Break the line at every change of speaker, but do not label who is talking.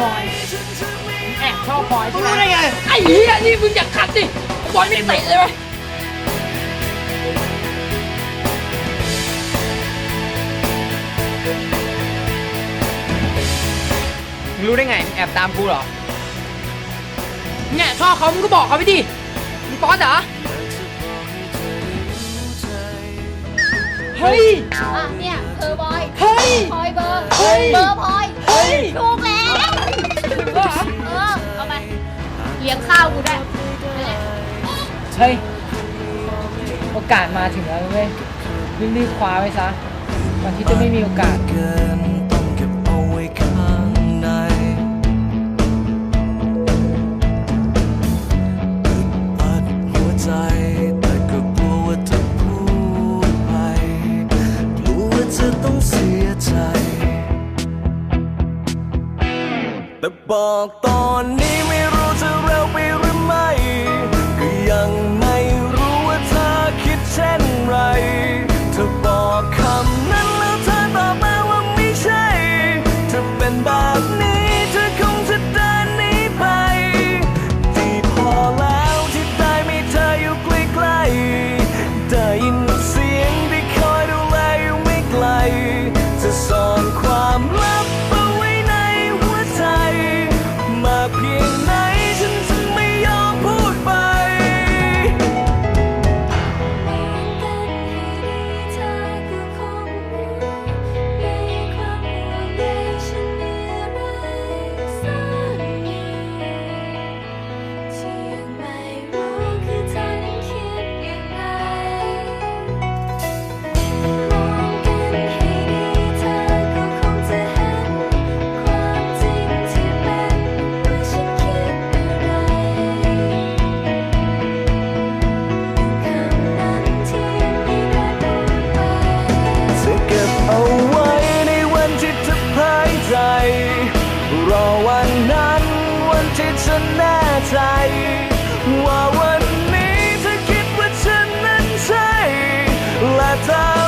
บอยแอบชอบบอยใช่ไห
มรู้ได้ไง ไอ้เหี้ยนี่มึงอย่าขัดดิบอยไม่เตะเลยไหมมึงรู้ได้ไง แอบตามกูเหรอเนี่ยชอบเขามึงก็บอกเขาไปดิมึงป๊อตเหรอเฮ้ย
อะเนี่ยเธอบอย
เฮ้ย
พลอยเบอร์
เฮ้ย
เบอร์พลอย
เฮ้ย
ถูกแล้ว
ลี้
ยงข้าวกูด้วยเฮ้
ย โอกาสมาถึงแล้วเว้ยรีบๆคว้าไว้ซะก่อนที่จะไม่มีโอกาส
เกินต้องเก็บเอาไว้ข้างในอึดอัดหัวใจ แต่ก็กลัวว่าจะพูดไป กลัวว่าจะต้องเสียใจ แต่บอกตอนนี้ไม่รู้ จะ ใจรอวันนั้นวันที่ฉันแน่ใจ ว่าวันนี้เธอคิดว่าฉันนั้นใช่และเธอ